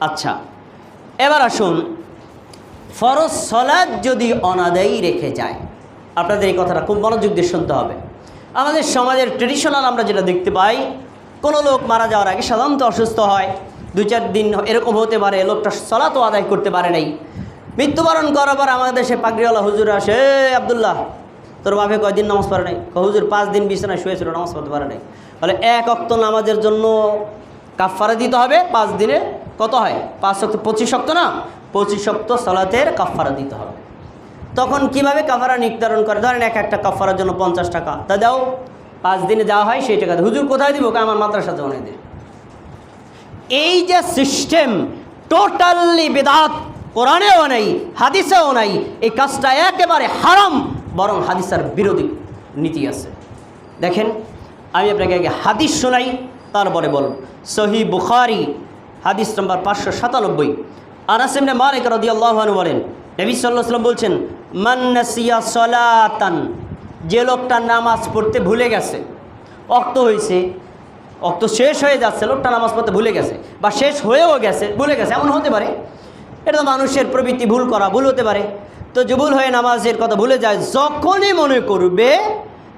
আচ্ছা এবার আসুন, ফরজ সলাদ যদি অনাদায়ী রেখে যায়, আপনাদের এই কথাটা খুব মনোযোগ দিয়ে শুনতে হবে। আমাদের সমাজের ট্রেডিশনাল আমরা যেটা দেখতে পাই, কোনো লোক মারা যাওয়ার আগে সাধারণত অসুস্থ হয়, দু চার দিন এরকম হতে পারে, লোকটা সলাতও আদায় করতে পারে নাই। মৃত্যুবরণ করার পর আমাদের দেশে পাগড়িওয়ালা হুজুর আসে "এ আবদুল্লাহ, তোর বাপে কয়দিন নামাজ পড়ে নাই? হুজুর, পাঁচ দিন বিছানায় শুয়েছিল নামাজ পড়তে পারে নাই। বলে, এক অক্ত নামাজের জন্য কাফারা দিতে হবে, পাঁচ দিনে কত হয়? পাঁচ শক্ত, পঁচিশ শক্ত না? পঁচিশ শক্ত সলাতের কাফারা দিতে হবে। তখন কীভাবে কাফারা নির্ধারণ করে? ধরেন এক একটা কাফারার জন্য পঞ্চাশ টাকা। তা দাও। পাঁচ দিনে দেওয়া হয় সেই টাকা হুজুর কোথায় দিব? আমার মাদ্রাসা জমানে দিন এই যে সিস্টেম টোটালি বেদাত, কোরআনেও নাই, হাদিসেও নাই, এই কাজটা একেবারে হারাম, বরং হাদিসার বিরোধী নীতি আছে। দেখেন, আমি আপনাকে আগে হাদিস শোনাই, তারপরে বলব। সহি বুখারি হাদিস নম্বর পাঁচশো সাতানব্বই। আনাসিমনে মালিক রদিয়াল্লাহানু বলেন, নবী সাল্লাহ সাল্লাম বলছেন মান্নাসিয়া সলাতান যে লোকটা নামাজ পড়তে ভুলে গেছে, অক্ত হয়েছে অক্ত শেষ হয়ে যাচ্ছে, লোকটা নামাজ পড়তে ভুলে গেছে বা শেষ হয়েও গেছে, ভুলে গেছে, এমন হতে পারে। এটা তো মানুষের প্রবৃত্তি ভুল করা ভুল হতে পারে। তো ভুল হয়ে নামাজের কথা ভুলে যায়, যখনই মনে করবে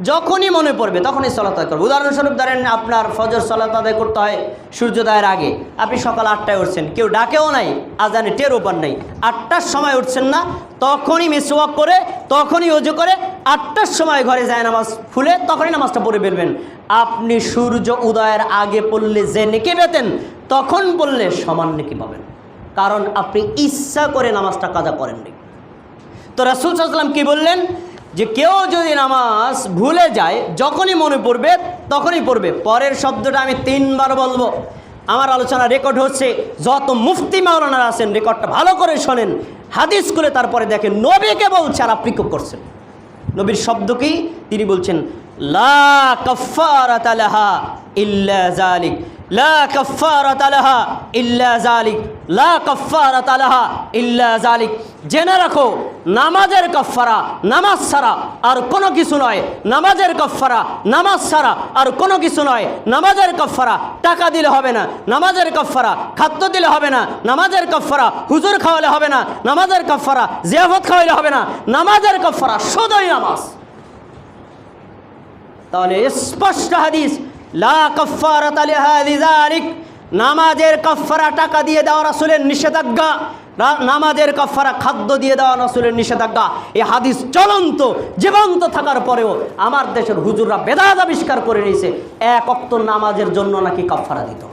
যখনই মনে পড়বে, তখনই সলাত আদায় করবে। উদাহরণস্বরূপ ধরেন আপনার ফজর সলাত আদায় করতে হয় সূর্যোদয়ের আগে। আপনি সকাল আটটায় উঠছেন, কেউ ডাকেও নাই, আজানে টের ওপার নাই। আটটার সময় উঠছেন না, তখনই মিসওয়াক করে, তখনই অজু করে, আটটার সময় ঘরে যায় নামাজ খুলে তখনই নামাজটা পড়ে ফেলবেন। আপনি সূর্য উদয়ের আগে পড়লে যে নেকে পেতেন, তখন পড়লে সমান নেকি পাবেন। কারণ আপনি ইচ্ছা করে নামাজটা কাজা করেননি। তো রাসুল সাল্লাম কি বললেন? যে কেউ যদি নামাজ ভুলে যায়, যখনই মনে পড়বে, তখনই পড়বে। পরের শব্দটা আমি তিনবার বলব। আমার আলোচনা রেকর্ড হচ্ছে, যত মুফতি মাওলানারা আছেন রেকর্ডটা ভালো করে শোনেন। হাদিস করে তারপরে দেখেন, নবীকে বলছে আর আপনি করছেন? নবীর শব্দ কি? তিনি বলছেন, লা কাফারাত লাহা ইল্লা জালিক লা কাফারাত লাহা ইল্লা জালিক লা কাফারাত লাহা ইল্লা জালিক জেনে রাখো, নামাজের কফারা নামাজ ছাড়া আর কোনো কিছু নয়। নামাজের কফারা নামাজ ছাড়া আর কোনো কিছু নয়। নামাজের কফারা টাকা দিলে হবে না। নামাজের কফারা খাদ্য দিলে হবে না। নামাজের কফারা হুজুর খাওয়ালে হবে না। নামাজের কফারা জিয়াফত খাওয়াইলে হবে না। নামাজের কফারা শুধুই নামাজ। তাহলে স্পষ্ট হাদিস লা নামাজের কফারা টাকা দিয়ে দেওয়া রাসূলের নিষেধাজ্ঞা। নামাজের কফারা খাদ্য দিয়ে দেওয়া রাসূলের নিষেধাজ্ঞা। এই হাদিস চলন্ত, জীবন্ত থাকার পরেও আমার দেশের হুজুররা বেদাত আবিষ্কার করে নিয়েছে। এক অক্ত নামাজের জন্য নাকি কফারা দিতে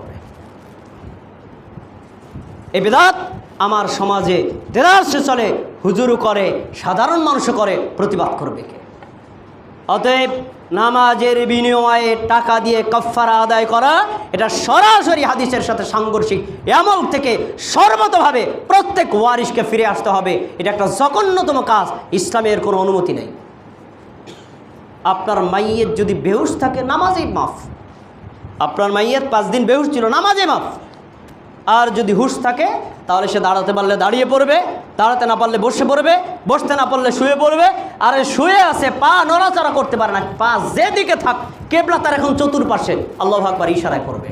এই বেদাত আমার সমাজে দেদারসে চলে, হুজুরও করে, সাধারণ মানুষও করে, প্রতিবাদ করবে কে? অতএব নামাজের বিনিময়ে টাকা দিয়ে কফারা আদায় করা, এটা সরাসরি হাদিসের সাথে সাংঘর্ষিক। আমল থেকে সর্বতভাবে প্রত্যেক ওয়ারিশকে ফিরে আসতে হবে। এটা একটা জঘন্যতম কাজ, ইসলামের কোনো অনুমতি নেই। আপনার মাইয়ের যদি বেহুশ থাকে, নামাজেই মাফ। আপনার মাইয়ের পাঁচ দিন বেহুশ ছিল নামাজে মাফ। আর যদি হুশ থাকে, তাহলে সে দাঁড়াতে পারলে দাঁড়িয়ে পড়বে, দাঁড়াতে না পারলে বসে পড়বে, বসতে না পারলে শুয়ে পড়বে আর শুয়ে আছে, পা নড়াচড়া করতে পারে না। পা যেদিকে থাক, কেবলা তার এখন চতুর্পাশে। আল্লাহ আকবার ইশারায় করবে।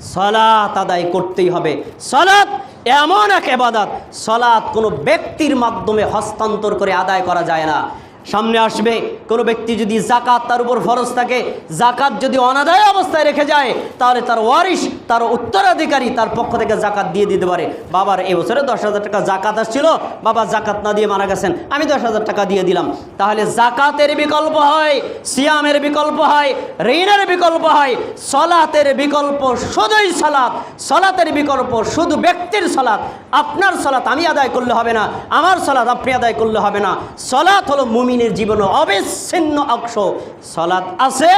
সলাত আদায় করতেই হবে। সলাৎ এমন এক এবাদাত। সলাৎ কোনো ব্যক্তির মাধ্যমে হস্তান্তর করে আদায় করা যায় না। সামনে আসবে। কোনো ব্যক্তি যদি জাকাত তার উপর ফরজ থাকে জাকাত যদি অনাদায় অবস্থায় রেখে যায়, তাহলে তার ওয়ারিশ, তার উত্তরাধিকারী তার পক্ষ থেকে জাকাত দিয়ে দিতে পারে। বাবার এবছরে দশ হাজার টাকা জাকাত আসছিল, বাবা জাকাত না দিয়ে মারা গেছেন, আমি দশ হাজার টাকা দিয়ে দিলাম। তাহলে জাকাতের বিকল্প হয়, সিয়ামের বিকল্প হয়, ঋণের বিকল্প হয়, সলাতের বিকল্প শুধুই সলাৎ। সলাতের বিকল্প শুধু ব্যক্তির সলাৎ। আপনার সলাৎ আমি আদায় করলে হবে না, আমার সলাৎ আপনি আদায় করলে হবে না। সলাৎ হলো মুমিনের জীবনে অবিচ্ছিন্ন অংশ। সলাৎ আছে,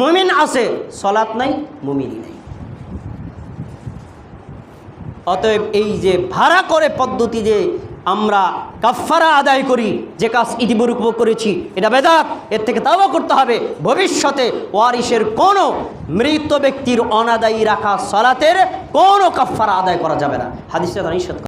মুমিন আছে। সলাৎ নাই, মুমিনই নেই। অতএব এই যে ভাড়া করে পদ্ধতি যে আমরা কাফারা আদায় করি, যে কাজ ইতিপূর্ব করেছি, এটা বেদাত। এর থেকে তাও করতে হবে। ভবিষ্যতে ওয়ারিসের কোনো মৃত ব্যক্তির অনাদায়ী রাখা সলাতের কোনো কাফারা আদায় করা যাবে না। হাদিসটা নিষেধ।